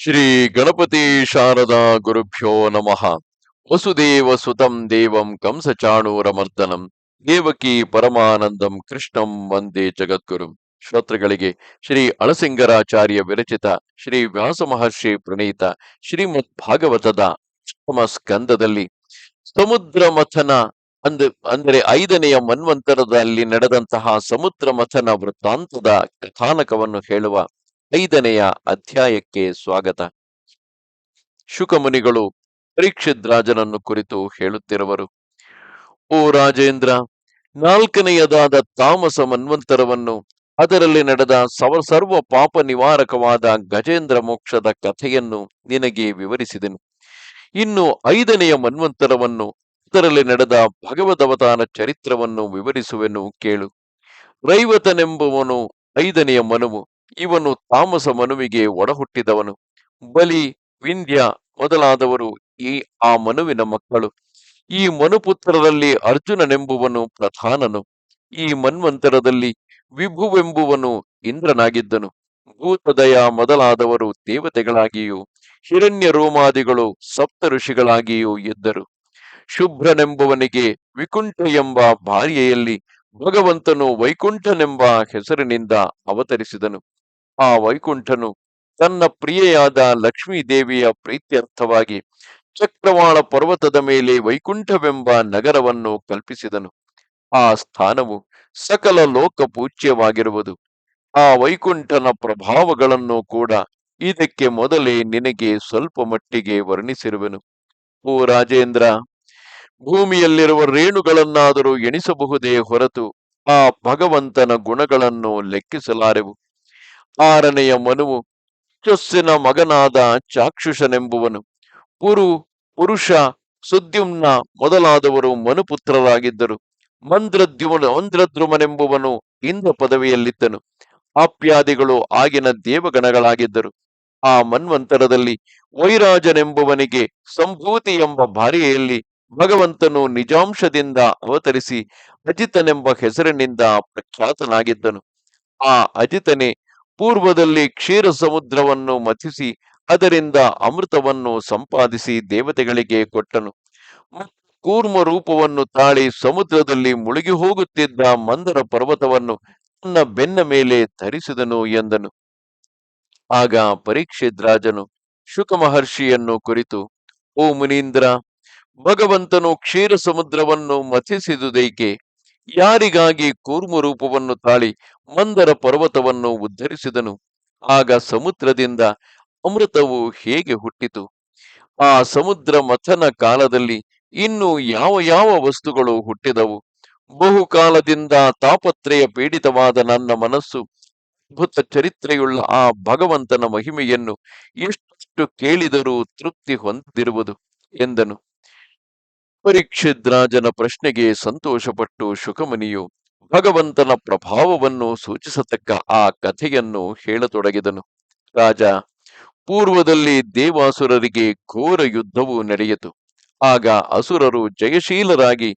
ಶ್ರೀ ಗಣಪತಿ ಶಾರದಾ ಗುರುಭ್ಯೋ ನಮಃ. ವಸುದೇವ ಸುತಂ ದೇವಂ ಕಂಸಚಾಣೂರಮರ್ದನಂ ದೇವಕಿ ಪರಮಾನಂದಂ ಕೃಷ್ಣಂ ವಂದೇ ಜಗದ್ಗುರು. ಶ್ರೋತೃಗಳಿಗೆ ಶ್ರೀ ಅಳಸಿಂಗರಾಚಾರ್ಯ ವಿರಚಿತ ಶ್ರೀ ವ್ಯಾಸ ಮಹರ್ಷಿ ಪ್ರಣೀತ ಶ್ರೀಮದ್ ಭಾಗವತದ ಅಷ್ಟಮ ಸ್ಕಂದದಲ್ಲಿ ಸಮುದ್ರ ಮಥನ ಅಂದ, ಅಂದರೆ ಐದನೆಯ ಮನ್ವಂತರದಲ್ಲಿ ನಡೆದಂತಹ ಸಮುದ್ರ ಮಥನ ವೃತ್ತಾಂತದ ಕಥಾನಕವನ್ನು ಹೇಳುವ ಐದನೆಯ ಅಧ್ಯಾಯಕ್ಕೆ ಸ್ವಾಗತ. ಶುಕಮುನಿಗಳು ಪರೀಕ್ಷಿತ್ ರಾಜನನ್ನು ಕುರಿತು ಹೇಳುತ್ತಿರುವರು, ಓ ರಾಜೇಂದ್ರ, ನಾಲ್ಕನೆಯದಾದ ತಾಮಸ ಮನ್ವಂತರವನ್ನು ಅದರಲ್ಲಿ ನಡೆದ ಸವ, ಸರ್ವ ಪಾಪ ನಿವಾರಕವಾದ ಗಜೇಂದ್ರ ಮೋಕ್ಷದ ಕಥೆಯನ್ನು ನಿನಗೆ ವಿವರಿಸಿದೆನು. ಇನ್ನು ಐದನೆಯ ಮನ್ವಂತರವನ್ನು ಅದರಲ್ಲಿ ನಡೆದ ಭಗವದವತಾನ ಚರಿತ್ರವನ್ನು ವಿವರಿಸುವೆನು ಕೇಳು. ರೈವತನೆಂಬುವನು ಐದನೆಯ ಮನುವು. ಇವನು ತಾಮಸ ಮನುವಿಗೆ ಒಡಹುಟ್ಟಿದವನು. ಬಲಿ, ವಿಂಧ್ಯ ಮೊದಲಾದವರು ಈ, ಆ ಮನುವಿನ ಮಕ್ಕಳು. ಈ ಮನುಪುತ್ರರಲ್ಲಿ ಅರ್ಜುನನೆಂಬುವನು ಪ್ರಧಾನನು. ಈ ಮನ್ವಂತರದಲ್ಲಿ ವಿಭುವೆಂಬುವನು ಇಂದ್ರನಾಗಿದ್ದನು. ಭೂತದಯ ಮೊದಲಾದವರು ದೇವತೆಗಳಾಗಿಯೂ ಹಿರಣ್ಯ ರೋಮಾದಿಗಳು ಸಪ್ತ ಋಷಿಗಳಾಗಿಯೂ ಇದ್ದರು. ಶುಭ್ರನೆಂಬುವನಿಗೆ ವಿಕುಂಠ ಎಂಬ ಭಾರ್ಯೆಯಲ್ಲಿ ಭಗವಂತನು ವೈಕುಂಠನೆಂಬ ಹೆಸರಿನಿಂದ ಅವತರಿಸಿದನು. ಆ ವೈಕುಂಠನು ತನ್ನ ಪ್ರಿಯೆಯಾದ ಲಕ್ಷ್ಮೀ ದೇವಿಯ ಪ್ರೀತ್ಯರ್ಥವಾಗಿ ಚಕ್ರವಾಳ ಪರ್ವತದ ಮೇಲೆ ವೈಕುಂಠವೆಂಬ ನಗರವನ್ನು ಕಲ್ಪಿಸಿದನು. ಆ ಸ್ಥಾನವು ಸಕಲ ಲೋಕ ಪೂಜ್ಯವಾಗಿರುವುದು ಆ ವೈಕುಂಠನ ಪ್ರಭಾವಗಳನ್ನು ಕೂಡ ಇದಕ್ಕೆ ಮೊದಲೇ ನಿನಗೆ ಸ್ವಲ್ಪ ಮಟ್ಟಿಗೆ ವರ್ಣಿಸಿರುವೆನು. ಓ ರಾಜೇಂದ್ರ, ಭೂಮಿಯಲ್ಲಿರುವ ರೇಣುಗಳನ್ನಾದರೂ ಎಣಿಸಬಹುದೇ ಹೊರತು ಆ ಭಗವಂತನ ಗುಣಗಳನ್ನು ಲೆಕ್ಕಿಸಲಾರೆವು. ಆರನೆಯ ಮನುವು ಚೊಸ್ಸಿನ ಮಗನಾದ ಚಾಕ್ಷುಷನೆಂಬುವನು. ಪುರು, ಪುರುಷ, ಸುದ್ಯುಮ್ನ ಮೊದಲಾದವರು ಮನುಪುತ್ರರಾಗಿದ್ದರು. ಮಂದ್ರದ್ಯುಮನ, ಮಂದ್ರದ್ರುಮನೆಂಬುವನು ಇಂದ್ರ ಪದವಿಯಲ್ಲಿದ್ದನು. ಆಪ್ಯಾದಿಗಳು ಆಗಿನ ದೇವಗಣಗಳಾಗಿದ್ದರು. ಆ ಮನ್ವಂತರದಲ್ಲಿ ವೈರಾಜನೆಂಬುವನಿಗೆ ಸಂಭೂತಿ ಎಂಬ ಭಾರಿಯಲ್ಲಿ ಭಗವಂತನು ನಿಜಾಂಶದಿಂದ ಅವತರಿಸಿ ಅಜಿತನೆಂಬ ಹೆಸರಿನಿಂದ ಪ್ರಖ್ಯಾತನಾಗಿದ್ದನು. ಆ ಅಜಿತನೇ ಪೂರ್ವದಲ್ಲಿ ಕ್ಷೀರ ಸಮುದ್ರವನ್ನು ಮಥಿಸಿ, ಅದರಿಂದ ಅಮೃತವನ್ನು ಸಂಪಾದಿಸಿ ದೇವತೆಗಳಿಗೆ ಕೊಟ್ಟನು. ಕೂರ್ಮ ರೂಪವನ್ನು ತಾಳಿ ಸಮುದ್ರದಲ್ಲಿ ಮುಳುಗಿ ಹೋಗುತ್ತಿದ್ದ ಮಂದರ ಪರ್ವತವನ್ನು ತನ್ನ ಬೆನ್ನ ಮೇಲೆ ಧರಿಸಿದನು ಎಂದನು. ಆಗ ಪರೀಕ್ಷಿತ್ ರಾಜನು ಶುಕ ಮಹರ್ಷಿಯನ್ನು ಕುರಿತು, ಓ ಮುನೀಂದ್ರ, ಭಗವಂತನು ಕ್ಷೀರ ಸಮುದ್ರವನ್ನು ಮಥಿಸಿದುದೈಕೆ ಯಾರಿಗಾಗಿ ಕೂರ್ಮ ರೂಪವನ್ನು ತಾಳಿ ಮಂದರ ಪರ್ವತವನ್ನು ಉದ್ಧರಿಸಿದನು? ಆಗ ಸಮುದ್ರದಿಂದ ಅಮೃತವು ಹೇಗೆ ಹುಟ್ಟಿತು? ಆ ಸಮುದ್ರ ಮಥನ ಕಾಲದಲ್ಲಿ ಇನ್ನು ಯಾವ ಯಾವ ವಸ್ತುಗಳು ಹುಟ್ಟಿದವು? ಬಹುಕಾಲದಿಂದ ತಾಪತ್ರಯ ಪೀಡಿತವಾದ ನನ್ನ ಮನಸ್ಸು, ಅದ್ಭುತ ಚರಿತ್ರೆಯುಳ್ಳ ಆ ಭಗವಂತನ ಮಹಿಮೆಯನ್ನು ಎಷ್ಟು ಕೇಳಿದರೂ ತೃಪ್ತಿ ಹೊಂದಿರುವುದು ಎಂದನು. ಪರೀಕ್ಷಿತ್ ರಾಜನ ಪ್ರಶ್ನೆಗೆ ಸಂತೋಷಪಟ್ಟು ಶುಕಮುನಿಯು ಭಗವಂತನ ಪ್ರಭಾವವನ್ನು ಸೂಚಿಸತಕ್ಕ ಆ ಕಥೆಯನ್ನು ಹೇಳತೊಡಗಿದನು. ರಾಜ, ಪೂರ್ವದಲ್ಲಿ ದೇವಾಸುರರಿಗೆ ಘೋರ ಯುದ್ಧವು ನಡೆಯಿತು. ಆಗ ಅಸುರರು ಜಯಶೀಲರಾಗಿ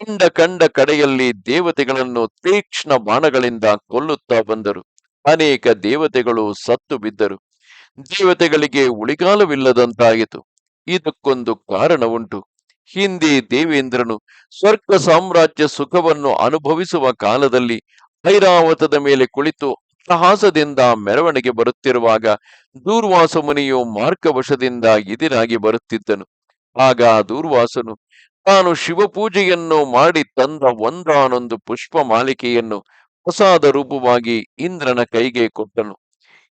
ಕಂಡ ಕಂಡ ಕಡೆಯಲ್ಲಿ ದೇವತೆಗಳನ್ನು ತೀಕ್ಷ್ಣ ಬಾಣಗಳಿಂದ ಕೊಲ್ಲುತ್ತಾ ಬಂದರು. ಅನೇಕ ದೇವತೆಗಳು ಸತ್ತು ಬಿದ್ದರು. ದೇವತೆಗಳಿಗೆ ಉಳಿಗಾಲವಿಲ್ಲದಂತಾಯಿತು. ಇದಕ್ಕೊಂದು ಕಾರಣ ಹಿಂದೆ ದೇವೇಂದ್ರನು ಸ್ವರ್ಗ ಸಾಮ್ರಾಜ್ಯ ಸುಖವನ್ನು ಅನುಭವಿಸುವ ಕಾಲದಲ್ಲಿ ಐರಾವತದ ಮೇಲೆ ಕುಳಿತು ಅಟ್ಟಹಾಸದಿಂದ ಮೆರವಣಿಗೆ ಬರುತ್ತಿರುವಾಗ ದೂರ್ವಾಸ ಮುನಿಯು ಮಾರ್ಗವಶದಿಂದ ಎದಿರಾಗಿ ಬರುತ್ತಿದ್ದನು. ಆಗ ದೂರ್ವಾಸನು ತಾನು ಶಿವಪೂಜೆಯನ್ನು ಮಾಡಿ ತಂದ ಒಂದಾನೊಂದು ಪುಷ್ಪ ಮಾಲಿಕೆಯನ್ನು ಪ್ರಸಾದ ರೂಪವಾಗಿ ಇಂದ್ರನ ಕೈಗೆ ಕೊಟ್ಟನು.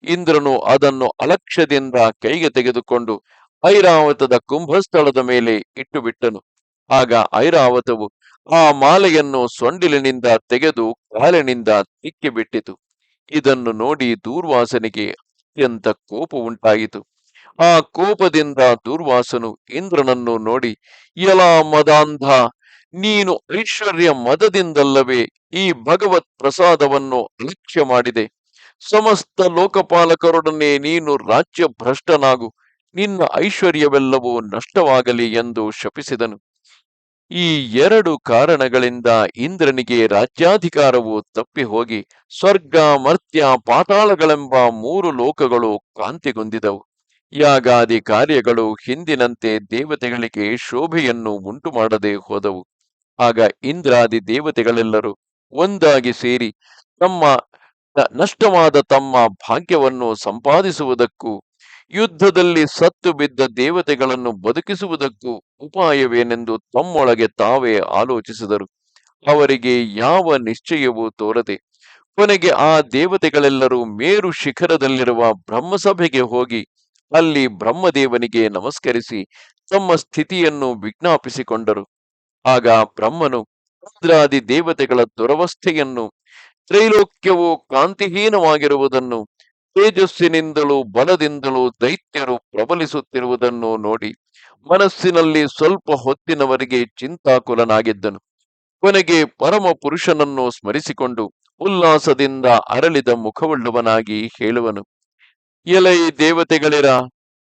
ಇಂದ್ರನು ಅದನ್ನು ಅಲಕ್ಷ್ಯದಿಂದ ಕೈಗೆ ತೆಗೆದುಕೊಂಡು ಐರಾವತದ ಕುಂಭಸ್ಥಳದ ಮೇಲೆ ಇಟ್ಟು ಬಿಟ್ಟನು ಆಗ ಐರಾವತವು ಆ ಮಾಲೆಯನ್ನು ಸೊಂಡಿಲಿನಿಂದ ತೆಗೆದು ಕಾಲಿನಿಂದ ತಿಕ್ಕಿಬಿಟ್ಟಿತು. ಇದನ್ನು ನೋಡಿ ದೂರ್ವಾಸನಿಗೆ ಅತ್ಯಂತ ಕೋಪ ಉಂಟಾಯಿತು ಆ ಕೋಪದಿಂದ ದೂರ್ವಾಸನು ಇಂದ್ರನನ್ನು ನೋಡಿ ಎಲ ಮದಾಂಧ, ನೀನು ಐಶ್ವರ್ಯ ಮದದಿಂದಲ್ಲವೇ ಈ ಭಗವತ್ ಪ್ರಸಾದವನ್ನು ಅಲಕ್ಷ್ಯ ಮಾಡಿದೆ. ಸಮಸ್ತ ಲೋಕಪಾಲಕರೊಡನೆ ನೀನು ರಾಜ್ಯ ಭ್ರಷ್ಟನಾಗು ನಿನ್ನ ಐಶ್ವರ್ಯವೆಲ್ಲವೂ ನಷ್ಟವಾಗಲಿ ಎಂದು ಶಪಿಸಿದನು. ಈ ಎರಡು ಕಾರಣಗಳಿಂದ ಇಂದ್ರನಿಗೆ ರಾಜ್ಯಾಧಿಕಾರವು ತಪ್ಪಿ ಹೋಗಿ ಸ್ವರ್ಗ, ಮರ್ತ್ಯ, ಪಾತಾಳಗಳೆಂಬ ಮೂರು ಲೋಕಗಳು ಕಾಂತಿಗೊಂದಿದವು ಯಾಗಾದಿ ಕಾರ್ಯಗಳು ಹಿಂದಿನಂತೆ ದೇವತೆಗಳಿಗೆ ಶೋಭೆಯನ್ನು ಉಂಟು ಮಾಡದೆ ಹೋದವು. ಆಗ ಇಂದ್ರಾದಿ ದೇವತೆಗಳೆಲ್ಲರೂ ಒಂದಾಗಿ ಸೇರಿ ತಮ್ಮ ನಷ್ಟವಾದ ತಮ್ಮ ಭಾಗ್ಯವನ್ನು ಸಂಪಾದಿಸುವುದಕ್ಕೂ ಯುದ್ಧದಲ್ಲಿ ಸತ್ತು ಬಿದ್ದ ದೇವತೆಗಳನ್ನು ಬದುಕಿಸುವುದಕ್ಕೂ ಉಪಾಯವೇನೆಂದು ತಮ್ಮೊಳಗೆ ತಾವೇ ಆಲೋಚಿಸಿದರು. ಅವರಿಗೆ ಯಾವ ನಿಶ್ಚಯವೂ ತೋರದೆ ಕೊನೆಗೆ ಆ ದೇವತೆಗಳೆಲ್ಲರೂ ಮೇರು ಶಿಖರದಲ್ಲಿರುವ ಬ್ರಹ್ಮಸಭೆಗೆ ಹೋಗಿ ಅಲ್ಲಿ ಬ್ರಹ್ಮದೇವನಿಗೆ ನಮಸ್ಕರಿಸಿ ತಮ್ಮ ಸ್ಥಿತಿಯನ್ನು ವಿಜ್ಞಾಪಿಸಿಕೊಂಡರು. ಆಗ ಬ್ರಹ್ಮನು ಇಂದ್ರಾದಿ ದೇವತೆಗಳ ದುರವಸ್ಥೆಯನ್ನು ತ್ರೈಲೋಕ್ಯವು ಕಾಂತಿಹೀನವಾಗಿರುವುದನ್ನು ತೇಜಸ್ಸಿನಿಂದಲೂ ಬಲದಿಂದಲೂ ದೈತ್ಯರು ಪ್ರಬಲಿಸುತ್ತಿರುವುದನ್ನು ನೋಡಿ ಮನಸ್ಸಿನಲ್ಲಿ ಸ್ವಲ್ಪ ಹೊತ್ತಿನವರೆಗೆ ಚಿಂತಾಕುಲನಾಗಿದ್ದನು. ಕೊನೆಗೆ ಪರಮ ಪುರುಷನನ್ನು ಸ್ಮರಿಸಿಕೊಂಡು ಉಲ್ಲಾಸದಿಂದ ಅರಳಿದ ಮುಖವುಳ್ಳವನಾಗಿ ಹೇಳುವನು, ಎಲೈ ದೇವತೆಗಳಿರ,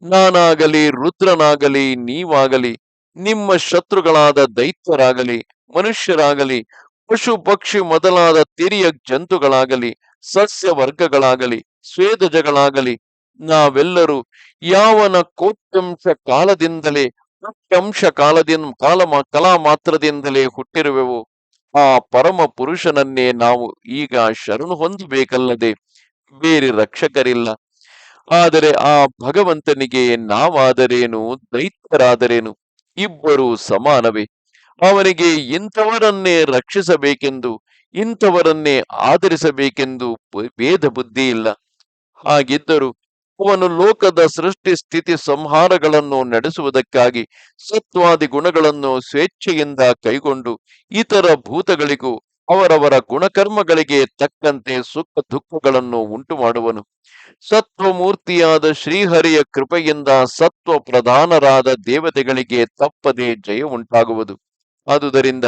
ನಾನಾಗಲಿ ರುದ್ರನಾಗಲಿ ನೀವಾಗಲಿ, ನಿಮ್ಮ ಶತ್ರುಗಳಾದ ದೈತ್ಯರಾಗಲಿ, ಮನುಷ್ಯರಾಗಲಿ ಪಶು ಪಕ್ಷಿ ಮೊದಲಾದ ತಿರಿಯ ಜಂತುಗಳಾಗಲಿ ಸಸ್ಯ ವರ್ಗಗಳಾಗಲಿ ಸ್ವೇದಜಗಳಾಗಲಿ, ನಾವೆಲ್ಲರೂ ಯಾವನ ಕೋಟ್ಯಂಶ ಕಾಲದಿಂದಲೇ, ಕೋಟ್ಯಂಶ ಕಾಲದಿಂದ ಕಾಲ ಕಲಾ ಮಾತ್ರದಿಂದಲೇ ಹುಟ್ಟಿರುವೆವು, ಆ ಪರಮ ಪುರುಷನನ್ನೇ ನಾವು ಈಗ ಶರಣು ಹೊಂದಬೇಕಲ್ಲದೆ, ಬೇರೆ ರಕ್ಷಕರಿಲ್ಲ. ಆದರೆ ಆ ಭಗವಂತನಿಗೆ ನಾವಾದರೇನು, ದೈತ್ಯರಾದರೇನು, ಇಬ್ಬರೂ ಸಮಾನವೇ. ಅವನಿಗೆ ಇಂಥವರನ್ನೇ ರಕ್ಷಿಸಬೇಕೆಂದು, ಇಂಥವರನ್ನೇ ಆಧರಿಸಬೇಕೆಂದು ಭೇದ ಬುದ್ಧಿ ಇಲ್ಲ. ಹಾಗಿದ್ದರೂ ಅವನು ಲೋಕದ ಸೃಷ್ಟಿ, ಸ್ಥಿತಿ, ಸಂಹಾರಗಳನ್ನು ನಡೆಸುವುದಕ್ಕಾಗಿ ಸತ್ವಾದಿ ಗುಣಗಳನ್ನು ಸ್ವೇಚ್ಛೆಯಿಂದ ಕೈಗೊಂಡು ಇತರ ಭೂತಗಳಿಗೂ ಅವರವರ ಗುಣಕರ್ಮಗಳಿಗೆ ತಕ್ಕಂತೆ ಸುಖ ದುಃಖಗಳನ್ನು ಉಂಟು ಮಾಡುವನು ಸತ್ವಮೂರ್ತಿಯಾದ ಶ್ರೀಹರಿಯ ಕೃಪೆಯಿಂದ ಸತ್ವ ಪ್ರಧಾನರಾದ ದೇವತೆಗಳಿಗೆ ತಪ್ಪದೇ ಜಯ ಉಂಟಾಗುವುದು. ಆದುದರಿಂದ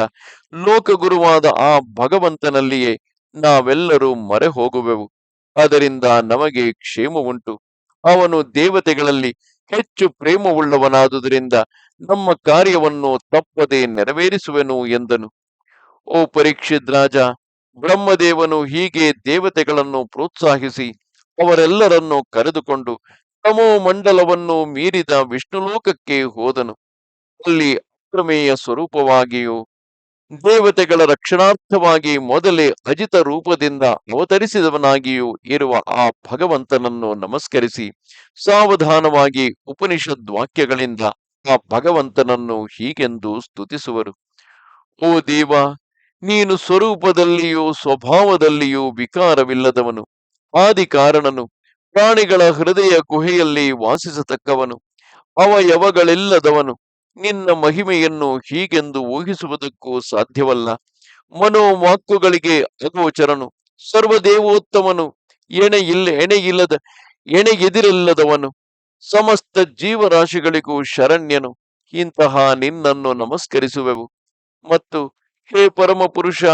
ಲೋಕಗುರುವಾದ ಆ ಭಗವಂತನಲ್ಲಿಯೇ ನಾವೆಲ್ಲರೂ ಮರೆ ಹೋಗುವೆವು ಅದರಿಂದ ನಮಗೆ ಕ್ಷೇಮ ಉಂಟು ಅವನು ದೇವತೆಗಳಲ್ಲಿ ಹೆಚ್ಚು ಪ್ರೇಮವುಳ್ಳವನಾದುದರಿಂದ ನಮ್ಮ ಕಾರ್ಯವನ್ನು ತಪ್ಪದೆ ನೆರವೇರಿಸುವೆನು ಎಂದನು. ಓ ಪರೀಕ್ಷಿತ್ ರಾಜ, ಬ್ರಹ್ಮದೇವನು ಹೀಗೆ ದೇವತೆಗಳನ್ನು ಪ್ರೋತ್ಸಾಹಿಸಿ ಅವರೆಲ್ಲರನ್ನು ಕರೆದುಕೊಂಡು ತಮೋ ಮಂಡಲವನ್ನು ಮೀರಿದ ವಿಷ್ಣುಲೋಕಕ್ಕೆ ಹೋದನು. ಅಲ್ಲಿ ಅಕ್ರಮೇಯ ಸ್ವರೂಪವಾಗಿಯೂ ದೇವತೆಗಳ ರಕ್ಷಣಾರ್ಥವಾಗಿ ಮೊದಲೇ ಅಜಿತ ರೂಪದಿಂದ ಅವತರಿಸಿದವನಾಗಿಯೂ ಇರುವ ಆ ಭಗವಂತನನ್ನು ನಮಸ್ಕರಿಸಿ, ಸಾವಧಾನವಾಗಿ ಉಪನಿಷದ್ ವಾಕ್ಯಗಳಿಂದ ಆ ಭಗವಂತನನ್ನು ಹೀಗೆಂದು ಸ್ತುತಿಸುವರು. ಓ ದೇವ, ನೀನು ಸ್ವರೂಪದಲ್ಲಿಯೂ ಸ್ವಭಾವದಲ್ಲಿಯೂ ವಿಕಾರವಿಲ್ಲದವನು. ಆದಿ ಕಾರಣನು ಪ್ರಾಣಿಗಳ ಹೃದಯ ಗುಹೆಯಲ್ಲಿ ವಾಸಿಸತಕ್ಕವನು. ಅವಯವಗಳಿಲ್ಲದವನು. ನಿನ್ನ ಮಹಿಮೆಯನ್ನು ಹೀಗೆಂದು ಊಹಿಸುವುದಕ್ಕೂ ಸಾಧ್ಯವಲ್ಲ. ಮನೋವಾಕುಗಳಿಗೆ ಅಗೋಚರನು ಸರ್ವದೇವೋತ್ತಮನು. ಎಣೆ ಇಲ್ಲ ಎಣೆಯಿಲ್ಲದ ಎಣೆಗೆದಿರಿಲ್ಲದವನು ಸಮಸ್ತ ಜೀವರಾಶಿಗಳಿಗೂ ಶರಣ್ಯನು. ಇಂತಹ ನಿನ್ನನ್ನು ನಮಸ್ಕರಿಸುವೆವು. ಮತ್ತು ಹೇ ಪರಮ ಪುರುಷ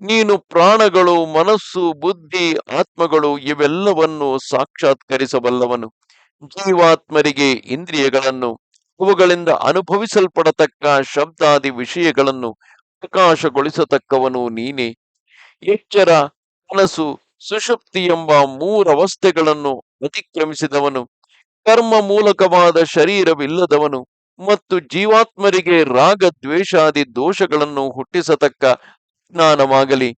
ನೀನು ಪ್ರಾಣಗಳು, ಮನಸ್ಸು, ಬುದ್ಧಿ, ಆತ್ಮಗಳು ಇವೆಲ್ಲವನ್ನು ಸಾಕ್ಷಾತ್ಕರಿಸಬಲ್ಲವನು. ಜೀವಾತ್ಮರಿಗೆ ಇಂದ್ರಿಯಗಳನ್ನು ಅವುಗಳಿಂದ ಅನುಭವಿಸಲ್ಪಡತಕ್ಕ ಶಬ್ದಾದಿ ವಿಷಯಗಳನ್ನು ಪ್ರಕಾಶಗೊಳಿಸತಕ್ಕವನು ನೀನೇ. ಎಚ್ಚರ ಕನಸು ಸುಷುಪ್ತಿ ಎಂಬ ಮೂರವಸ್ಥೆಗಳನ್ನು ಅತಿಕ್ರಮಿಸಿದವನು. ಕರ್ಮ ಮೂಲಕವಾದ ಶರೀರವಿಲ್ಲದವನು ಮತ್ತು ಜೀವಾತ್ಮರಿಗೆ ರಾಗ, ದ್ವೇಷಾದಿ ದೋಷಗಳನ್ನು ಹುಟ್ಟಿಸತಕ್ಕ ಜ್ಞಾನವಾಗಲಿ.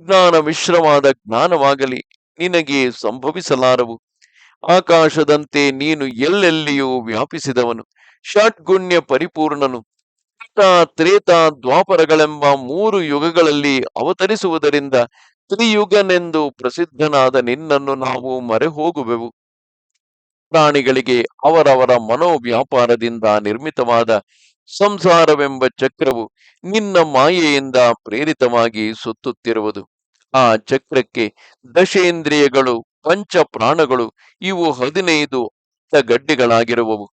ಜ್ಞಾನ ಮಿಶ್ರವಾದ ಜ್ಞಾನವಾಗಲಿ ನಿನಗೆ ಸಂಭವಿಸಲಾರವು. ಆಕಾಶದಂತೆ ನೀನು ಎಲ್ಲೆಲ್ಲಿಯೂ ವ್ಯಾಪಿಸಿದವನು. ಷಡ್ಗುಣ್ಯ ಪರಿಪೂರ್ಣನು. ತ್ರೇತ ತ್ರೇತಾ, ದ್ವಾಪರಗಳೆಂಬ ಮೂರು ಯುಗಗಳಲ್ಲಿ ಅವತರಿಸುವುದರಿಂದ ತ್ರಿಯುಗನೆಂದು ಪ್ರಸಿದ್ಧನಾದ ನಿನ್ನನ್ನು ನಾವು ಮರೆ ಹೋಗುವೆವು ಪ್ರಾಣಿಗಳಿಗೆ ಅವರವರ ಮನೋವ್ಯಾಪಾರದಿಂದ ನಿರ್ಮಿತವಾದ ಸಂಸಾರವೆಂಬ ಚಕ್ರವು ನಿನ್ನ ಮಾಯೆಯಿಂದ ಪ್ರೇರಿತವಾಗಿ ಸುತ್ತುತ್ತಿರುವುದು. ಆ ಚಕ್ರಕ್ಕೆ ದಶೇಂದ್ರಿಯಗಳು ಪಂಚ ಪ್ರಾಣಗಳು ಇವು ಹದಿನೈದು ಗಡ್ಡೆಗಳಾಗಿರುವವು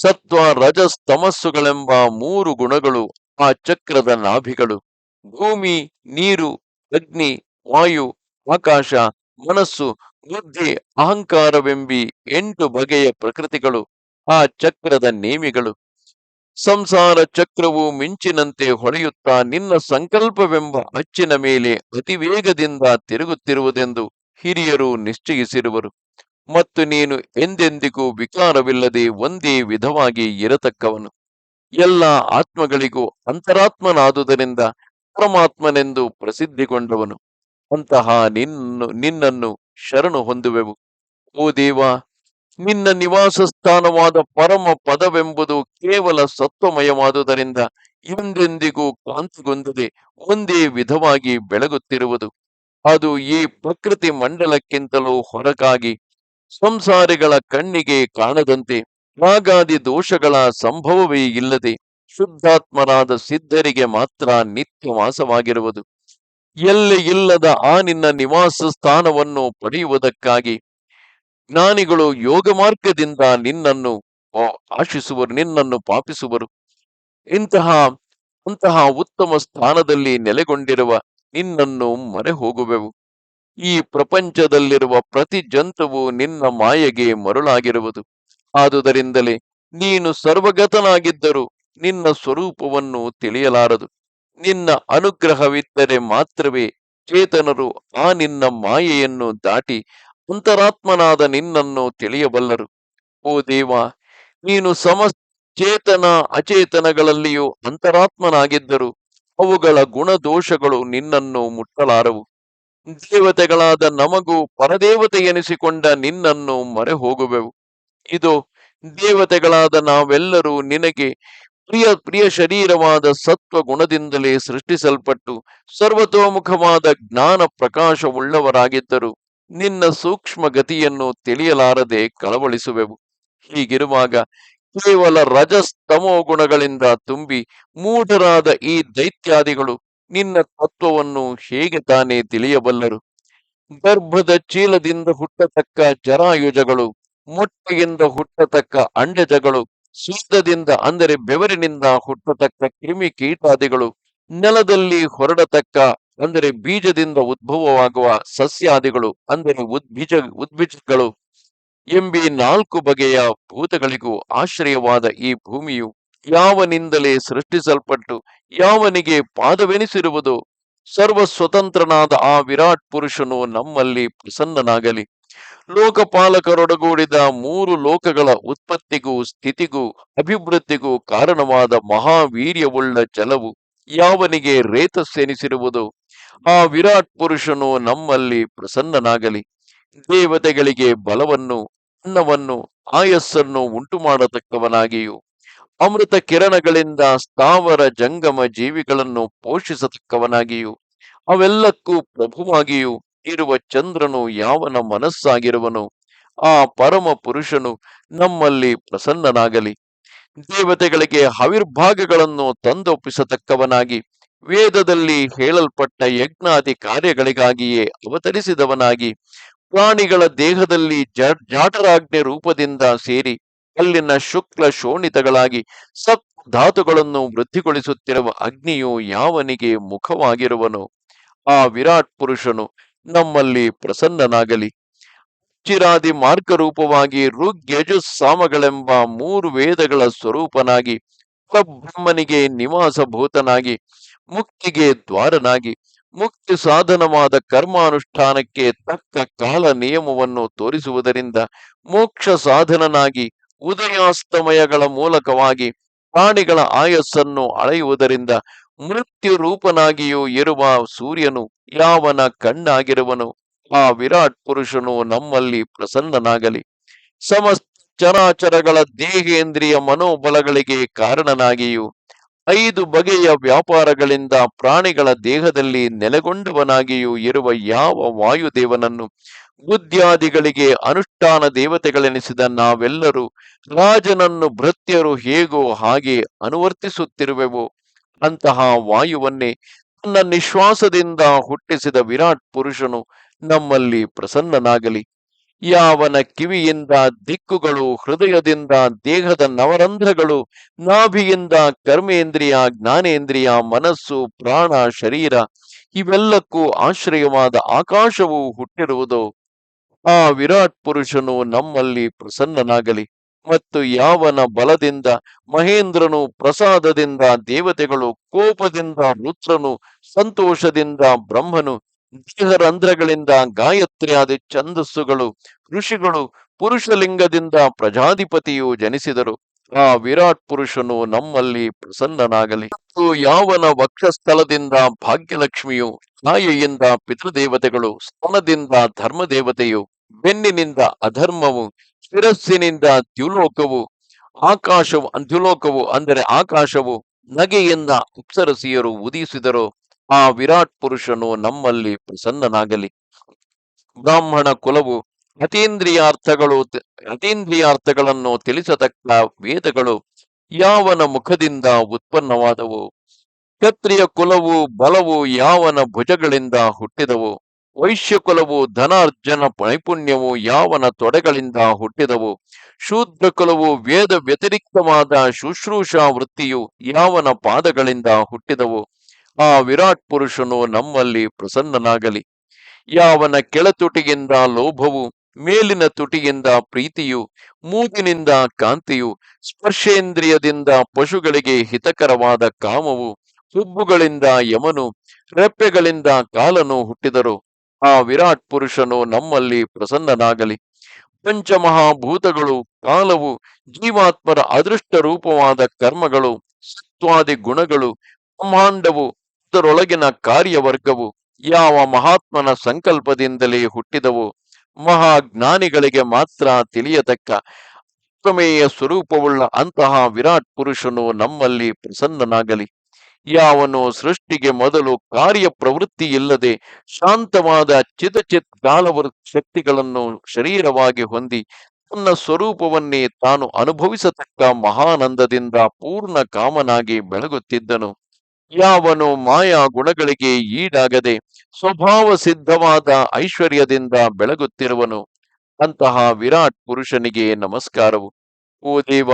ಸತ್ವ, ರಜಸ್, ತಮಸ್ಸುಗಳೆಂಬ ಮೂರು ಗುಣಗಳು ಆ ಚಕ್ರದ ನಾಭಿಗಳು. ಭೂಮಿ, ನೀರು, ಅಗ್ನಿ, ವಾಯು, ಆಕಾಶ, ಮನಸ್ಸು, ಬುದ್ಧಿ, ಅಹಂಕಾರವೆಂಬಿ ಎಂಟು ಬಗೆಯ ಪ್ರಕೃತಿಗಳು ಆ ಚಕ್ರದ ನೇಮಿಗಳು. ಸಂಸಾರ ಚಕ್ರವು ಮಿಂಚಿನಂತೆ ಹೊಳೆಯುತ್ತಾ ನಿನ್ನ ಸಂಕಲ್ಪವೆಂಬ ಅಚ್ಚಿನ ಮೇಲೆ ಅತಿವೇಗದಿಂದ ತಿರುಗುತ್ತಿರುವುದೆಂದು ಹಿರಿಯರು ನಿಶ್ಚಯಿಸಿರುವರು. ಮತ್ತು ನೀನು ಎಂದೆಂದಿಗೂ ವಿಕಾರವಿಲ್ಲದೆ ಒಂದೇ ವಿಧವಾಗಿ ಇರತಕ್ಕವನು. ಎಲ್ಲ ಆತ್ಮಗಳಿಗೂ ಅಂತರಾತ್ಮನಾದುದರಿಂದ ಪರಮಾತ್ಮನೆಂದು ಪ್ರಸಿದ್ಧಿಗೊಂಡವನು. ಅಂತಹ ನಿನ್ನು ನಿನ್ನನ್ನು ಶರಣು ಹೊಂದುವೆವು. ಓ ದೇವ, ನಿನ್ನ ನಿವಾಸ ಸ್ಥಾನವಾದ ಪರಮ ಪದವೆಂಬುದು ಕೇವಲ ಸತ್ವಮಯವಾದುದರಿಂದ ಇಂದೆಂದಿಗೂ ಕಾಂತಿಗೊಂದದೆ ಒಂದೇ ವಿಧವಾಗಿ ಬೆಳಗುತ್ತಿರುವುದು. ಅದು ಈ ಪ್ರಕೃತಿ ಮಂಡಲಕ್ಕಿಂತಲೂ ಹೊರಗಾಗಿ ಸಂಸಾರಿಗಳ ಕಣ್ಣಿಗೆ ಕಾಣದಂತೆ ರಾಗಾದಿ ದೋಷಗಳ ಸಂಭವವೇ ಇಲ್ಲದೆ ಶುದ್ಧಾತ್ಮರಾದ ಸಿದ್ಧರಿಗೆ ಮಾತ್ರ ನಿತ್ಯ ವಾಸವಾಗಿರುವುದು ಎಲ್ಲಿ ಇಲ್ಲದ ಆ ನಿನ್ನ ನಿವಾಸ ಸ್ಥಾನವನ್ನು ಪಡೆಯುವುದಕ್ಕಾಗಿ ಜ್ಞಾನಿಗಳು ಯೋಗ ಮಾರ್ಗದಿಂದ ನಿನ್ನನ್ನು ಆಶಿಸುವರು, ನಿನ್ನನ್ನು ಪಾಪಿಸುವರು. ಇಂತಹ, ಅಂತಹ ಉತ್ತಮ ಸ್ಥಾನದಲ್ಲಿ ನೆಲೆಗೊಂಡಿರುವ ನಿನ್ನನ್ನು ಮರೆ ಹೋಗುವೆವು ಈ ಪ್ರಪಂಚದಲ್ಲಿರುವ ಪ್ರತಿ ಜಂತುವು ನಿನ್ನ ಮಾಯೆಗೆ ಮರುಳಾಗಿರುವುದು. ಆದುದರಿಂದಲೇ ನೀನು ಸರ್ವಗತನಾಗಿದ್ದರೂ ನಿನ್ನ ಸ್ವರೂಪವನ್ನು ತಿಳಿಯಲಾರದು. ನಿನ್ನ ಅನುಗ್ರಹವಿದ್ದರೆ ಮಾತ್ರವೇ ಚೇತನರು ಆ ನಿನ್ನ ಮಾಯೆಯನ್ನು ದಾಟಿ ಅಂತರಾತ್ಮನಾದ ನಿನ್ನನ್ನು ತಿಳಿಯಬಲ್ಲರು. ಓ ದೇವ, ನೀನು ಸಮಸ್ತ ಚೇತನ ಅಚೇತನಗಳಲ್ಲಿಯೂ ಅಂತರಾತ್ಮನಾಗಿದ್ದರು ಅವುಗಳ ಗುಣದೋಷಗಳು ನಿನ್ನನ್ನು ಮುಟ್ಟಲಾರವು. ದೇವತೆಗಳಾದ ನಮಗೂ ಪರದೇವತೆ ಎನಿಸಿಕೊಂಡ ನಿನ್ನನ್ನು ಮರೆ ಹೋಗುವೆವು ಇದು ದೇವತೆಗಳಾದ ನಾವೆಲ್ಲರೂ ನಿನಗೆ ಪ್ರಿಯ ಪ್ರಿಯ ಶರೀರವಾದ ಸತ್ವ ಗುಣದಿಂದಲೇ ಸೃಷ್ಟಿಸಲ್ಪಟ್ಟು ಸರ್ವತೋಮುಖವಾದ ಜ್ಞಾನ ಪ್ರಕಾಶವುಳ್ಳವರಾಗಿದ್ದರು. ನಿನ್ನ ಸೂಕ್ಷ್ಮ ಗತಿಯನ್ನು ತಿಳಿಯಲಾರದೆ ಕಳವಳಿಸುವೆವು. ಹೀಗಿರುವಾಗ ಕೇವಲ ರಜಸ್ತಮೋ ಗುಣಗಳಿಂದ ತುಂಬಿ ಮೂಢರಾದ ಈ ದೈತ್ಯಾದಿಗಳು ನಿನ್ನ ತತ್ವವನ್ನು ಹೇಗೆ ತಾನೇ ತಿಳಿಯಬಲ್ಲರು? ಗರ್ಭದ ಚೀಲದಿಂದ ಹುಟ್ಟತಕ್ಕ ಜರಾಯುಜಗಳು, ಮೊಟ್ಟೆಯಿಂದ ಹುಟ್ಟತಕ್ಕ ಅಂಡಜಗಳು ಶುದ್ಧದಿಂದ ಅಂದರೆ ಬೆವರಿನಿಂದ ಹುಟ್ಟತಕ್ಕ ಕ್ರಿಮಿ ಕೀಟಾದಿಗಳು, ನೆಲದಲ್ಲಿ ಹೊರಡತಕ್ಕ ಅಂದರೆ ಬೀಜದಿಂದ ಉದ್ಭವವಾಗುವ ಸಸ್ಯಾದಿಗಳು ಅಂದರೆ ಉದ್ಬೀಜ ಉದ್ಭಿಜಗಳು ಎಂಬಿ ನಾಲ್ಕು ಬಗೆಯ ಭೂತಗಳಿಗೂ ಆಶ್ರಯವಾದ ಈ ಭೂಮಿಯು. ಯಾವನಿಂದಲೇ ಸೃಷ್ಟಿಸಲ್ಪಟ್ಟು ಯಾವನಿಗೆ ಪಾದವೆನಿಸಿರುವುದು ಸರ್ವ ಸ್ವತಂತ್ರನಾದ ಆ ವಿರಾಟ್ ಪುರುಷನು ನಮ್ಮಲ್ಲಿ ಪ್ರಸನ್ನನಾಗಲಿ. ಲೋಕಪಾಲಕರೊಡಗೂಡಿದ ಮೂರು ಲೋಕಗಳ ಉತ್ಪತ್ತಿಗೂ, ಸ್ಥಿತಿಗೂ, ಅಭಿವೃದ್ಧಿಗೂ ಕಾರಣವಾದ ಮಹಾವೀರ್ಯವುಳ್ಳ ಜಲವು ಯಾವನಿಗೆ ರೇತಸ್ಸೆನಿಸಿರುವುದು, ಆ ವಿರಾಟ್ ಪುರುಷನು ನಮ್ಮಲ್ಲಿ ಪ್ರಸನ್ನನಾಗಲಿ. ದೇವತೆಗಳಿಗೆ ಬಲವನ್ನು, ಅನ್ನವನ್ನು, ಆಯಸ್ಸನ್ನು ಉಂಟು ಮಾಡತಕ್ಕವನಾಗಿಯೂ ಅಮೃತ ಕಿರಣಗಳಿಂದ ಸ್ಥಾವರ ಜಂಗಮ ಜೀವಿಗಳನ್ನು ಪೋಷಿಸತಕ್ಕವನಾಗಿಯೂ, ಅವೆಲ್ಲಕ್ಕೂ ಪ್ರಭುವಾಗಿಯೂ ಇರುವ ಚಂದ್ರನು ಯಾವನ ಮನಸ್ಸಾಗಿರುವನು, ಆ ಪರಮ ಪುರುಷನು ನಮ್ಮಲ್ಲಿ ಪ್ರಸನ್ನನಾಗಲಿ. ದೇವತೆಗಳಿಗೆ ಹವಿರ್ಭಾಗಗಳನ್ನು ತಂದೊಪ್ಪಿಸತಕ್ಕವನಾಗಿ, ವೇದದಲ್ಲಿ ಹೇಳಲ್ಪಟ್ಟ ಯಜ್ಞಾದಿ ಕಾರ್ಯಗಳಿಗಾಗಿಯೇ ಅವತರಿಸಿದವನಾಗಿ, ಪ್ರಾಣಿಗಳ ದೇಹದಲ್ಲಿ ಜಾಟರಾಜ್ಞೆ ರೂಪದಿಂದ ಸೇರಿ ಅಲ್ಲಿನ ಶುಕ್ಲ ಶೋಣಿತಗಳಾಗಿ ಸತ್ ಧಾತುಗಳನ್ನು ವೃದ್ಧಿಗೊಳಿಸುತ್ತಿರುವ ಅಗ್ನಿಯು ಯಾವನಿಗೆ ಮುಖವಾಗಿರುವನು? ಆ ವಿರಾಟ್ ಪುರುಷನು ನಮ್ಮಲ್ಲಿ ಪ್ರಸನ್ನನಾಗಲಿ. ಚಿರಾದಿ ಮಾರ್ಗರೂಪವಾಗಿ ರೂಪವಾಗಿ ಸಾಮಗಳೆಂಬ ಮೂರು ವೇದಗಳ ಸ್ವರೂಪನಾಗಿ ಬ್ರಹ್ಮನಿಗೆ ನಿವಾಸಭೂತನಾಗಿ, ಮುಕ್ತಿಗೆ ದ್ವಾರನಾಗಿ, ಮುಕ್ತಿ ಸಾಧನವಾದ ಕರ್ಮಾನುಷ್ಠಾನಕ್ಕೆ ತಕ್ಕ ಕಾಲ ನಿಯಮವನ್ನು ತೋರಿಸುವುದರಿಂದ ಮೋಕ್ಷ ಸಾಧನನಾಗಿ ಉದಯಾಸ್ತಮಯಗಳ ಮೂಲಕವಾಗಿ ಪ್ರಾಣಿಗಳ ಆಯಸ್ಸನ್ನು ಅಳೆಯುವುದರಿಂದ ಮೃತ್ಯು ರೂಪನಾಗಿಯೂ ಇರುವ ಸೂರ್ಯನು ಯಾವನ ಕಣ್ಣಾಗಿರುವನು, ಆ ವಿರಾಟ್ ಪುರುಷನು ನಮ್ಮಲ್ಲಿ ಪ್ರಸನ್ನನಾಗಲಿ. ಸಮಸ್ತ ಚರಾಚರಗಳ ದೇಹೇಂದ್ರಿಯ ಮನೋಬಲಗಳಿಗೆ ಕಾರಣನಾಗಿಯೂ ಐದು ಬಗೆಯ ವ್ಯಾಪಾರಗಳಿಂದ ಪ್ರಾಣಿಗಳ ದೇಹದಲ್ಲಿ ನೆಲೆಗೊಂಡವನಾಗಿಯೂ ಇರುವ ಯಾವ ವಾಯುದೇವನನ್ನು ಬುದ್ಧಾದಿಗಳಿಗೆ ಅನುಷ್ಠಾನ ದೇವತೆಗಳೆನಿಸಿದ ನಾವೆಲ್ಲರೂ ರಾಜನನ್ನು ಭೃತ್ಯರು ಹೇಗೋ ಹಾಗೆ ಅನುವರ್ತಿಸುತ್ತಿರುವೆವು. ಅಂತಹ ವಾಯುವನ್ನೇ ತನ್ನ ನಿಶ್ವಾಸದಿಂದ ಹುಟ್ಟಿಸಿದ ವಿರಾಟ್ ಪುರುಷನು ನಮ್ಮಲ್ಲಿ ಪ್ರಸನ್ನನಾಗಲಿ. ಯಾವನ ಕಿವಿಯಿಂದ ದಿಕ್ಕುಗಳು, ಹೃದಯದಿಂದ ದೇಹದ ನವರಂಧ್ರಗಳು, ನಾಭಿಯಿಂದ ಕರ್ಮೇಂದ್ರಿಯ, ಜ್ಞಾನೇಂದ್ರಿಯ, ಮನಸ್ಸು, ಪ್ರಾಣ, ಶರೀರ, ಇವೆಲ್ಲಕ್ಕೂ ಆಶ್ರಯವಾದ ಆಕಾಶವು ಹುಟ್ಟಿರುವುದು. ಆ ವಿರಾಟ್ ಪುರುಷನು ನಮ್ಮಲ್ಲಿ ಪ್ರಸನ್ನನಾಗಲಿ ಮತ್ತು ಯಾವನ ಬಲದಿಂದ, ಮಹೇಂದ್ರನು ಪ್ರಸಾದದಿಂದ, ದೇವತೆಗಳು ಕೋಪದಿಂದ, ರುದ್ರನು ಸಂತೋಷದಿಂದ, ಬ್ರಹ್ಮನು ದೇಹರಂಧ್ರಗಳಿಂದ ಗಾಯತ್ರಿಯಾದಿ ಛಂದಸ್ಸುಗಳು, ಋಷಿಗಳು ಪುರುಷಲಿಂಗದಿಂದ ಪ್ರಜಾಧಿಪತಿಯು ಜನಿಸಿದರು. ಆ ವಿರಾಟ್ ಪುರುಷನು ನಮ್ಮಲ್ಲಿ ಪ್ರಸನ್ನನಾಗಲಿ. ಮತ್ತು ಯಾವನ ವಕ್ಷಸ್ಥಲದಿಂದ ಭಾಗ್ಯಲಕ್ಷ್ಮಿಯು ಛಾಯೆಯಿಂದ ಪಿತೃದೇವತೆಗಳು, ಸ್ತನದಿಂದ ಧರ್ಮದೇವತೆಯು, ಬೆನ್ನಿನಿಂದ ಅಧರ್ಮವು, ಶಿರಸ್ಸಿನಿಂದ ದ್ಯುಲೋಕವು, ಆಕಾಶವು ದ್ಯುಲೋಕವು ಅಂದರೆ ಆಕಾಶವು ನಗೆಯಿಂದ ಅಪ್ಸರಸಿಯರು ಉದಿಸಿದರು ಆ ವಿರಾಟ್ ಪುರುಷನು ನಮ್ಮಲ್ಲಿ ಪ್ರಸನ್ನನಾಗಲಿ. ಬ್ರಾಹ್ಮಣ ಕುಲವು ಅತೀಂದ್ರಿಯಾರ್ಥಗಳು ಅತೀಂದ್ರಿಯಾರ್ಥಗಳನ್ನು ತಿಳಿಸತಕ್ಕ ವೇದಗಳು ಯಾವನ ಮುಖದಿಂದ ಉತ್ಪನ್ನವಾದವು? ಕ್ಷತ್ರಿಯ ಕುಲವು ಬಲವು ಯಾವನ ಭುಜಗಳಿಂದ ಹುಟ್ಟಿದವು? ವೈಶ್ಯ ಕುಲವು ಧನಾರ್ಜನ ನೈಪುಣ್ಯವು ಯಾವನ ತೊಡೆಗಳಿಂದ ಹುಟ್ಟಿದವು? ಶೂದ್ರ ಕುಲವು ವೇದ ವ್ಯತಿರಿಕ್ತವಾದ ಶುಶ್ರೂಷಾ ವೃತ್ತಿಯು ಯಾವನ ಪಾದಗಳಿಂದ ಹುಟ್ಟಿದವು? ಆ ವಿರಾಟ್ ಪುರುಷನು ನಮ್ಮಲ್ಲಿ ಪ್ರಸನ್ನನಾಗಲಿ. ಯಾವನ ಕೆಳತುಟಿಯಿಂದ ಲೋಭವು, ಮೇಲಿನ ತುಟಿಯಿಂದ ಪ್ರೀತಿಯು, ಮೂಗಿನಿಂದ ಕಾಂತಿಯು, ಸ್ಪರ್ಶೇಂದ್ರಿಯದಿಂದ ಪಶುಗಳಿಗೆ ಹಿತಕರವಾದ ಕಾಮವು ಹುಬ್ಬುಗಳಿಂದ ಯಮನು, ರೆಪ್ಪೆಗಳಿಂದ ಕಾಲನು ಹುಟ್ಟಿದರು. ಆ ವಿರಾಟ್ ಪುರುಷನು ನಮ್ಮಲ್ಲಿ ಪ್ರಸನ್ನನಾಗಲಿ. ಪಂಚಮಹಾಭೂತಗಳು, ಕಾಲವು, ಜೀವಾತ್ಮರ ಅದೃಷ್ಟ ರೂಪವಾದ ಕರ್ಮಗಳು, ಸತ್ವಾದಿ ಗುಣಗಳು, ಬ್ರಹ್ಮಾಂಡವು ಅದರೊಳಗಿನ ಕಾರ್ಯವರ್ಗವು ಯಾವ ಮಹಾತ್ಮನ ಸಂಕಲ್ಪದಿಂದಲೇ ಹುಟ್ಟಿದವು ಮಹಾಜ್ಞಾನಿಗಳಿಗೆ ಮಾತ್ರ ತಿಳಿಯತಕ್ಕ ಪ್ರಮೇಯ ಸ್ವರೂಪವುಳ್ಳ ಅಂತಹ ವಿರಾಟ್ ಪುರುಷನು ನಮ್ಮಲ್ಲಿ ಪ್ರಸನ್ನನಾಗಲಿ. ಯಾವನು ಸೃಷ್ಟಿಗೆ ಮೊದಲು ಕಾರ್ಯ ಪ್ರವೃತ್ತಿ ಇಲ್ಲದೆ ಶಾಂತವಾದ ಚಿತಚಿತ್ ಕಾಲವರ್ ಶಕ್ತಿಗಳನ್ನು ಶರೀರವಾಗಿ ಹೊಂದಿ ತನ್ನ ಸ್ವರೂಪವನ್ನೇ ತಾನು ಅನುಭವಿಸತಕ್ಕ ಮಹಾನಂದದಿಂದ ಪೂರ್ಣ ಕಾಮನಾಗಿ ಬೆಳಗುತ್ತಿದ್ದನು. ಯಾವನು ಮಾಯಾ ಗುಣಗಳಿಗೆ ಈಡಾಗದೆ ಸ್ವಭಾವ ಸಿದ್ಧವಾದ ಐಶ್ವರ್ಯದಿಂದ ಬೆಳಗುತ್ತಿರುವನು. ಅಂತಹ ವಿರಾಟ್ ಪುರುಷನಿಗೆ ನಮಸ್ಕಾರವು. ಓ ದೇವ,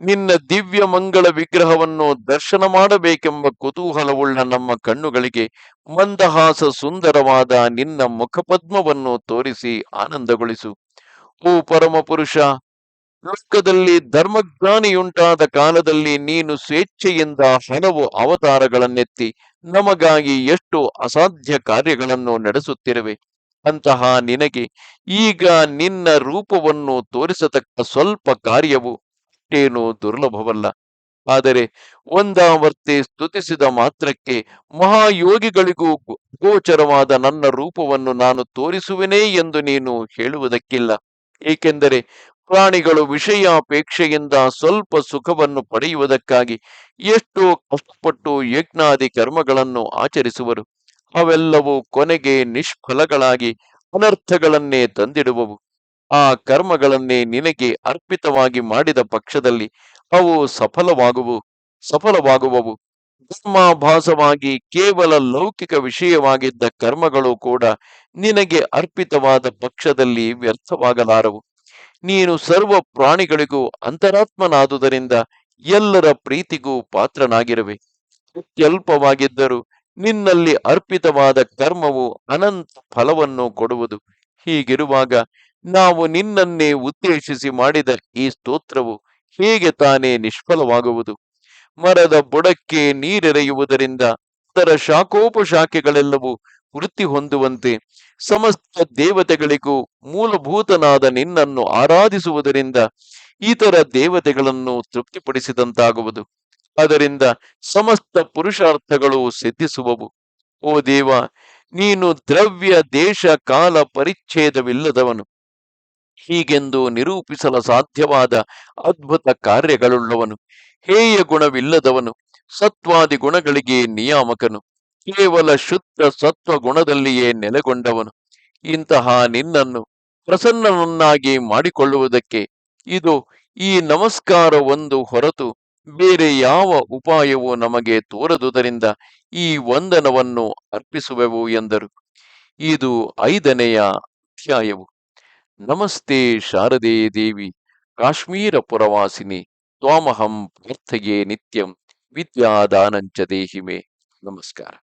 ನಿನ್ನ ದಿವ್ಯ ಮಂಗಳ ವಿಗ್ರಹವನ್ನು ದರ್ಶನ ಮಾಡಬೇಕೆಂಬ ಕುತೂಹಲವುಳ್ಳ ನಮ್ಮ ಕಣ್ಣುಗಳಿಗೆ ಮಂದಹಾಸ ಸುಂದರವಾದ ನಿನ್ನ ಮುಖಪದ್ಮವನ್ನು ತೋರಿಸಿ ಆನಂದಗೊಳಿಸು. ಓ ಪರಮ ಪುರುಷ ಲೋಕದಲ್ಲಿ ಧರ್ಮಜ್ಞಾನಿಯುಂಟಾದ ಕಾಲದಲ್ಲಿ ನೀನು ಸ್ವೇಚ್ಛೆಯಿಂದ ಹಲವು ಅವತಾರಗಳನ್ನೆತ್ತಿ ನಮಗಾಗಿ ಎಷ್ಟು ಅಸಾಧ್ಯ ಕಾರ್ಯಗಳನ್ನು ನಡೆಸುತ್ತಿರುವೆ. ಅಂತಹ ನಿನಗೆ ಈಗ ನಿನ್ನ ರೂಪವನ್ನು ತೋರಿಸತಕ್ಕ ಸ್ವಲ್ಪ ಕಾರ್ಯವು ಅಷ್ಟೇನು ದುರ್ಲಭವಲ್ಲ. ಆದರೆ ಒಂದಾವರ್ತಿ ಸ್ತುತಿಸಿದ ಮಾತ್ರಕ್ಕೆ ಮಹಾಯೋಗಿಗಳಿಗೂ ಗೋಚರವಾದ ನನ್ನ ರೂಪವನ್ನು ನಾನು ತೋರಿಸುವೆನೇ ಎಂದು ನೀನು ಹೇಳುವುದಕ್ಕಿಲ್ಲ. ಏಕೆಂದರೆ ಪ್ರಾಣಿಗಳು ವಿಷಯಾಪೇಕ್ಷೆಯಿಂದ ಸ್ವಲ್ಪ ಸುಖವನ್ನು ಪಡೆಯುವುದಕ್ಕಾಗಿ ಎಷ್ಟು ಕಷ್ಟಪಟ್ಟು ಯಜ್ಞಾದಿ ಕರ್ಮಗಳನ್ನು ಆಚರಿಸುವರು. ಅವೆಲ್ಲವೂ ಕೊನೆಗೆ ನಿಷ್ಫಲಗಳಾಗಿ ಅನರ್ಥಗಳನ್ನೇ ತಂದಿಡುವವು. ಆ ಕರ್ಮಗಳನ್ನೇ ನಿನಗೆ ಅರ್ಪಿತವಾಗಿ ಮಾಡಿದ ಪಕ್ಷದಲ್ಲಿ ಅವು ಸಫಲವಾಗುವು, ಸಫಲವಾಗುವವು. ಧರ್ಮಾಭಾಸವಾಗಿ ಕೇವಲ ಲೌಕಿಕ ವಿಷಯವಾಗಿದ್ದ ಕರ್ಮಗಳು ಕೂಡ ನಿನಗೆ ಅರ್ಪಿತವಾದ ಪಕ್ಷದಲ್ಲಿ ವ್ಯರ್ಥವಾಗಲಾರವು. ನೀನು ಸರ್ವ ಪ್ರಾಣಿಗಳಿಗೂ ಅಂತರಾತ್ಮನಾದುದರಿಂದ ಎಲ್ಲರ ಪ್ರೀತಿಗೂ ಪಾತ್ರನಾಗಿರುವೆ. ಅತ್ಯಲ್ಪವಾಗಿದ್ದರೂ ನಿನ್ನಲ್ಲಿ ಅರ್ಪಿತವಾದ ಕರ್ಮವು ಅನಂತ ಫಲವನ್ನು ಕೊಡುವುದು. ಹೀಗಿರುವಾಗ ನಾವು ನಿನ್ನನ್ನೇ ಉದ್ದೇಶಿಸಿ ಮಾಡಿದ ಈ ಸ್ತೋತ್ರವು ಹೇಗೆ ತಾನೇ ನಿಷ್ಫಲವಾಗುವುದು? ಮರದ ಬುಡಕ್ಕೆ ನೀರೆರೆಯುವುದರಿಂದ ಅದರ ಶಾಖೋಪಶಾಖೆಗಳೆಲ್ಲವೂ ವೃತ್ತಿ ಹೊಂದುವಂತೆ ಸಮಸ್ತ ದೇವತೆಗಳಿಗೂ ಮೂಲಭೂತನಾದ ನಿನ್ನನ್ನು ಆರಾಧಿಸುವುದರಿಂದ ಇತರ ದೇವತೆಗಳನ್ನು ತೃಪ್ತಿಪಡಿಸಿದಂತಾಗುವುದು. ಅದರಿಂದ ಸಮಸ್ತ ಪುರುಷಾರ್ಥಗಳು ಸಿದ್ಧಿಸುವವು. ಓ ದೇವ, ನೀನು ದ್ರವ್ಯ, ದೇಶ, ಕಾಲ ಪರಿಚ್ಛೇದವಿಲ್ಲದವನು. ಹೀಗೆಂದು ನಿರೂಪಿಸಲು ಸಾಧ್ಯವಾದ ಅದ್ಭುತ ಕಾರ್ಯಗಳುಳ್ಳವನು. ಹೇಯ ಗುಣವಿಲ್ಲದವನು. ಸತ್ವಾದಿ ಗುಣಗಳಿಗೆ ನಿಯಾಮಕನು. ಕೇವಲ ಶುದ್ಧ ಸತ್ವ ಗುಣದಲ್ಲಿಯೇ ನೆಲೆಗೊಂಡವನು. ಇಂತಹ ನಿನ್ನನ್ನು ಪ್ರಸನ್ನನನ್ನಾಗಿ ಮಾಡಿಕೊಳ್ಳುವುದಕ್ಕೆ ಇದು ಈ ನಮಸ್ಕಾರ ಒಂದು ಹೊರತು ಬೇರೆ ಯಾವ ಉಪಾಯವೂ ನಮಗೆ ತೋರದುದರಿಂದ ಈ ವಂದನವನ್ನು ಅರ್ಪಿಸುವೆವು ಎಂದರು. ಇದು ಐದನೆಯ ಅಧ್ಯಾಯವು. ನಮಸ್ತೆ ಶಾರದೆ ದೇವಿ, ಕಾಶ್ಮೀರ ಪುರವಾಸಿನಿ, ತ್ವಾಮಹಂ ಪ್ರಾರ್ಥೆಯೇ ನಿತ್ಯಂ, ವಿದ್ಯಾದಾನಂಚ ದೇಹಿಮೆ. ನಮಸ್ಕಾರ.